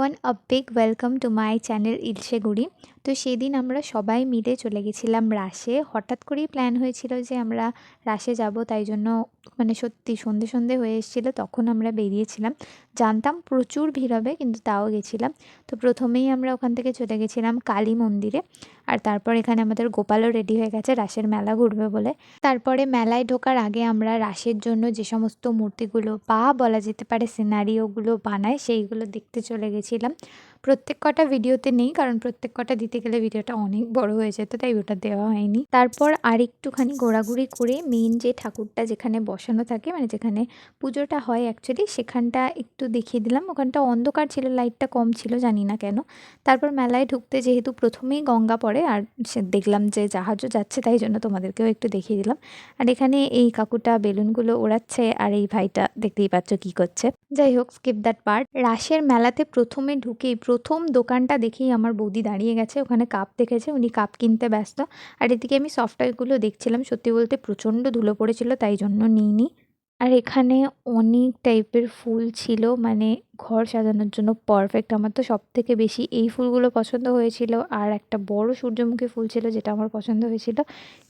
everyone a big welcome to my channel Ilshegudi. তো সেদিন আমরা সবাই মিলে চলে গেছিলাম রাসে হঠাৎ করেই প্ল্যান হয়েছিল যে আমরা রাসে যাব, তাই জন্য মানে সত্যি সন্ধে সন্ধে হয়ে এসেছিল, তখন আমরা বেরিয়েছিলাম। জানতাম প্রচুর ভিড় হবে, কিন্তু তাও গেছিলাম। তো প্রথমেই আমরা ওখান থেকে চলে গেছিলাম কালী মন্দিরে, আর তারপর এখানে আমাদের গোপালও রেডি হয়ে গেছে রাসের মেলা ঘুরবে বলে। তারপরে মেলায় ঢোকার আগে আমরা রাসের জন্য যে সমস্ত মূর্তিগুলো বা বলা যেতে পারে সিনারিওগুলো বানায় সেইগুলো দেখতে চলে গেছিলাম। প্রত্যেক কটা ভিডিওতে নেই, কারণ প্রত্যেক কটা দিতে গেলে ভিডিওটা অনেক বড় হয়ে যেত তাই ওটা দেওয়া হয়নি। তারপর আর একটুখানি ঘোরাঘুরি করে মেন যে ঠাকুরটা যেখানে বসানো থাকে মানে যেখানে পুজোটা হয় অ্যাকচুয়ালি সেখানটা একটু দেখিয়ে দিলাম। ওখানটা অন্ধকার ছিল লাইটটা কম ছিল, জানি না কেন। তারপর মেলায় ঢুকতে যেহেতু প্রথমেই গঙ্গা পড়ে, আর দেখলাম যে জাহাজও যাচ্ছে, তাই জন্য তোমাদেরকেও একটু দেখিয়ে দিলাম। আর এখানে এই কাকুটা বেলুনগুলো ওড়াচ্ছে, আর এই ভাইটা দেখতেই পাচ্ছ কি করছে। যাই হোক স্কিপ দ্যাট পার্ট রাসের মেলাতে প্রথমে ঢুকেই প্রথম দোকানটা দেখেই আমার বৌদি দাঁড়িয়ে গেছে, ওখানে কাপ দেখেছে, উনি কাপ কিনতে ব্যস্ত। আর এদিকে আমি সফটওয়্যারগুলো দেখছিলাম, সত্যি বলতে প্রচণ্ড ধুলো পড়েছিল, তাই জন্য নিইনি। আর এখানে অনেক টাইপের ফুল ছিল মানে ঘর সাজানোর জন্য পারফেক্ট আমার তো সব থেকে বেশি এই ফুলগুলো পছন্দ হয়েছিল। আর একটা বড় সূর্যমুখী ফুল ছিল, যেটা আমার পছন্দ হয়েছিল।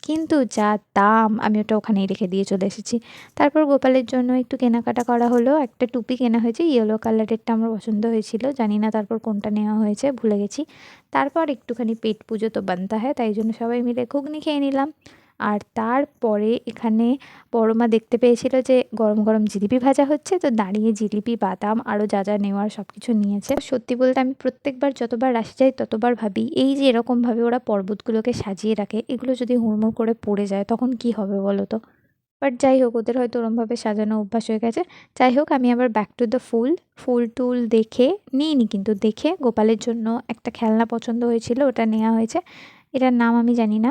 কিন্তু যা দাম, আমি ওটা ওখানেই রেখে দিয়ে চলে এসেছি। তারপর গোপালের জন্য একটু কেনাকাটা করা হলো। একটা টুপি কেনা হয়েছে ইয়েলো কালারেরটা আমার পছন্দ হয়েছিল। জানি না তারপর কোনটা নেওয়া হয়েছে, ভুলে গেছি। তারপর একটুখানি পেট পুজো তো বানতে হয়, তাই জন্য সবাই মিলে ঘুগনি খেয়ে নিলাম। আর তারপরে এখানে বড় মা দেখতে পেয়েছিল যে গরম গরম জিলিপি ভাজা হচ্ছে, তো দাঁড়িয়ে জিলিপি, বাদাম আরও যা যা নেওয়ার সব কিছু নিয়েছে। সত্যি বলতে আমি প্রত্যেকবার যতবার রাশি যাই ততবার ভাবি, এই যে এরকমভাবে ওরা পর্বতগুলোকে সাজিয়ে রাখে, এগুলো যদি হুড়মুড় করে পড়ে যায় তখন কি হবে বলো তো? বাট যাই হোক, ওদের হয়তো ওরমভাবে সাজানো অভ্যাস হয়ে গেছে। যাই হোক, আমি আবার back to the full full tool দেখে, নিইনি কিন্তু, দেখে গোপালের জন্য একটা খেলনা পছন্দ হয়েছিল, ওটা নেওয়া হয়েছে। এটার নাম আমি জানি না।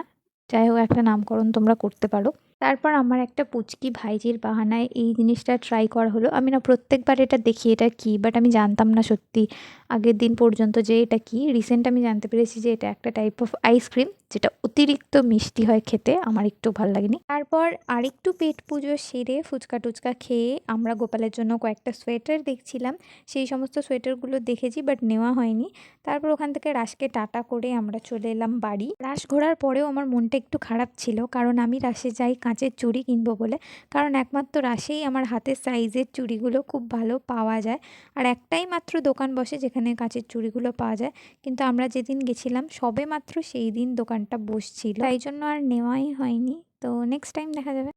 যাই হোক একটা নামকরণ তোমরা করতে পারো। তারপর আমার একটা পুচকি ভাইজির বাহানায় এই জিনিসটা ট্রাই করা হলো। আমি না প্রত্যেকবার এটা দেখি, এটা কী? বাট আমি জানতাম না সত্যি। আগের দিন পর্যন্ত যে এটা কী? রিসেন্ট আমি জানতে পেরেছি যে এটা একটা টাইপ অফ আইসক্রিম যেটা অতিরিক্ত মিষ্টি হয় খেতে। আমার একটু ভালো লাগেনি। তারপর আরেকটু পেট পুজো সেরে ফুচকা টুচকা খেয়ে আমরা গোপালের জন্য কয়েকটা সোয়েটার দেখছিলাম। সেই সমস্ত সোয়েটারগুলো দেখেছি বাট নেওয়া হয়নি। তারপর ওখান থেকে রাসকে টাটা করে আমরা চলে এলাম বাড়ি। রাস ঘোরার পরেও আমার মনটা একটু খারাপ ছিল, কারণ আমি রাসে যাই কাঁচের চুড়ি কিনবো বলে। কারণ একমাত্র রাশেই আমার হাতের সাইজের চুড়িগুলো খুব ভালো পাওয়া যায়। আর একটাই মাত্র দোকান বসে যেখানে কাঁচের চুড়িগুলো পাওয়া যায়। কিন্তু আমরা যেদিন গেছিলাম, সবে মাত্র সেই দিন দোকানটা বসছিল। তাই জন্য আর নেওয়াই হয়নি। তো নেক্সট টাইম দেখা যাবে।